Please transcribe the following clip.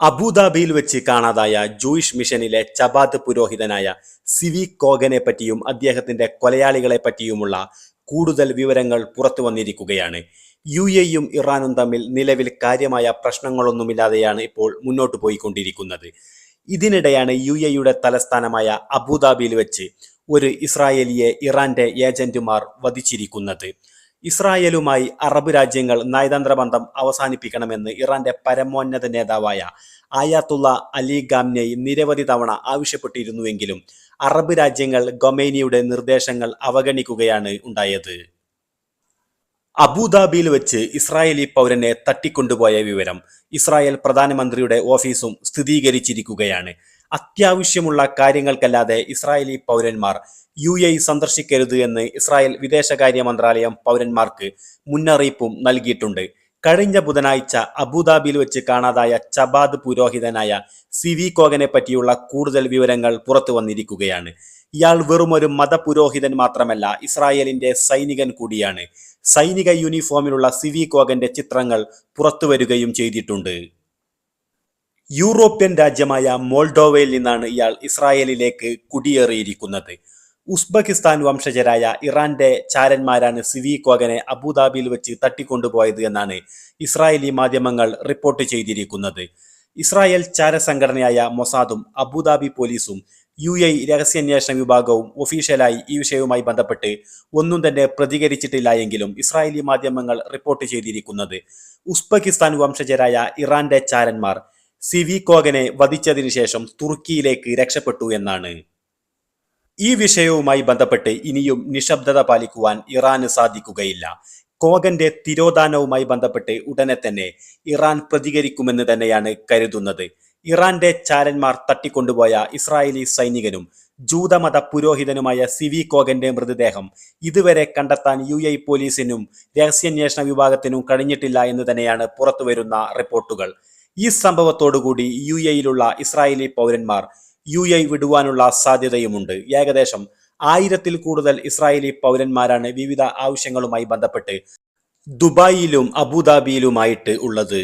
അബുദാബിയിൽ വെച്ച് കാണാതായ ജൂയിഷ് മിഷനിലെ ചബാത്ത് പുരോഹിതനായ സിവി കോഗനെ പറ്റിയും അദ്ദേഹത്തിന്റെ കൊലയാളികളെ പറ്റിയുമുള്ള കൂടുതൽ വിവരങ്ങൾ പുറത്തു വന്നിരിക്കുകയാണ്. യു എയും ഇറാനും തമ്മിൽ നിലവിൽ കാര്യമായ പ്രശ്നങ്ങളൊന്നുമില്ലാതെയാണ് ഇപ്പോൾ മുന്നോട്ട് പോയിക്കൊണ്ടിരിക്കുന്നത്. ഇതിനിടെയാണ് യു എയുടെ തലസ്ഥാനമായ അബുദാബിയിൽ വെച്ച് ഒരു ഇസ്രായേലിയെ ഇറാന്റെ ഏജന്റുമാർ വധിച്ചിരിക്കുന്നത്. ഇസ്രായേലുമായി അറബ് രാജ്യങ്ങൾ നയതന്ത്ര ബന്ധം അവസാനിപ്പിക്കണമെന്ന് ഇറാന്റെ പരമോന്നത നേതാവായ ആയാത്തുള്ള അലി ഗാംനെയ് നിരവധി തവണ ആവശ്യപ്പെട്ടിരുന്നുവെങ്കിലും അറബ് രാജ്യങ്ങൾ ഗൊമേനിയുടെ നിർദ്ദേശങ്ങൾ അവഗണിക്കുകയാണ് ഉണ്ടായത്. അബുദാബിയിൽ വെച്ച് ഇസ്രായേലി പൗരനെ തട്ടിക്കൊണ്ടുപോയ വിവരം ഇസ്രായേൽ പ്രധാനമന്ത്രിയുടെ ഓഫീസും സ്ഥിരീകരിച്ചിരിക്കുകയാണ്. അത്യാവശ്യമുള്ള കാര്യങ്ങൾക്കല്ലാതെ ഇസ്രായേലി പൗരന്മാർ യു എ സന്ദർശിക്കരുത് എന്ന് ഇസ്രായേൽ വിദേശകാര്യ മന്ത്രാലയം പൗരന്മാർക്ക് മുന്നറിയിപ്പും നൽകിയിട്ടുണ്ട്. കഴിഞ്ഞ ബുധനാഴ്ച അബുദാബിയിൽ വെച്ച് കാണാതായ ചബാദ് പുരോഹിതനായ സി വി കോഗനെ പറ്റിയുള്ള കൂടുതൽ വിവരങ്ങൾ പുറത്തു വന്നിരിക്കുകയാണ്. ഇയാൾ വെറുമൊരു മതപുരോഹിതൻ മാത്രമല്ല ഇസ്രായേലിന്റെ സൈനികൻ കൂടിയാണ്. സൈനിക യൂണിഫോമിലുള്ള സിവി കോഗന്റെ ചിത്രങ്ങൾ പുറത്തുവരികയും ചെയ്തിട്ടുണ്ട്. യൂറോപ്യൻ രാജ്യമായ മോൾഡോവയിൽ നിന്നാണ് ഇയാൾ ഇസ്രായേലിലേക്ക് കുടിയേറിയിരിക്കുന്നത്. ഉസ്ബെക്കിസ്ഥാൻ വംശജരായ ഇറാന്റെ ചാരന്മാരാണ് സിവി കോഗനെ അബുദാബിയിൽ വെച്ച് തട്ടിക്കൊണ്ടുപോയത് എന്നാണ് ഇസ്രായേലി മാധ്യമങ്ങൾ റിപ്പോർട്ട് ചെയ്തിരിക്കുന്നത്. ഇസ്രായേൽ ചാര സംഘടനയായ മൊസാദും അബുദാബി പോലീസും യു എ രഹസ്യാന്വേഷണ വിഭാഗവും ഒഫീഷ്യലായി ഈ വിഷയവുമായി ബന്ധപ്പെട്ട് ഒന്നും തന്നെ പ്രതികരിച്ചിട്ടില്ല എങ്കിലും ഇസ്രായേലി മാധ്യമങ്ങൾ റിപ്പോർട്ട് ചെയ്തിരിക്കുന്നത്. ഉസ്ബെക്കിസ്ഥാൻ വംശജരായ ഇറാന്റെ ചാരന്മാർ സിവി കോഗനെ വധിച്ചതിനു ശേഷം തുർക്കിയിലേക്ക് രക്ഷപ്പെട്ടു എന്നാണ്. ഈ വിഷയവുമായി ബന്ധപ്പെട്ട് ഇനിയും നിശബ്ദത പാലിക്കുവാൻ ഇറാന് സാധിക്കുകയില്ല. കോഗന്റെ തിരോധാനവുമായി ബന്ധപ്പെട്ട് ഉടനെ തന്നെ ഇറാൻ പ്രതികരിക്കുമെന്ന് തന്നെയാണ് കരുതുന്നത്. ഇറാന്റെ ചാരന്മാർ തട്ടിക്കൊണ്ടുപോയ ഇസ്രായേലി സൈനികനും ജൂതമത പുരോഹിതനുമായ സിവി കോഗന്റെ മൃതദേഹം ഇതുവരെ കണ്ടെത്താൻ യു എ പോലീസിനും രഹസ്യാന്വേഷണ വിഭാഗത്തിനും കഴിഞ്ഞിട്ടില്ല എന്ന് തന്നെയാണ് പുറത്തുവരുന്ന റിപ്പോർട്ടുകൾ. ഈ സംഭവത്തോടുകൂടി യു എയിലുള്ള ഇസ്രായേലി പൗരന്മാർ യു എ വിടുവാനുള്ള സാധ്യതയുമുണ്ട്. ഏകദേശം ആയിരത്തിൽ കൂടുതൽ ഇസ്രായേലി പൗരന്മാരാണ് വിവിധ ആവശ്യങ്ങളുമായി ബന്ധപ്പെട്ട് ദുബായിലും അബുദാബിയിലുമായിട്ട് ഉള്ളത്.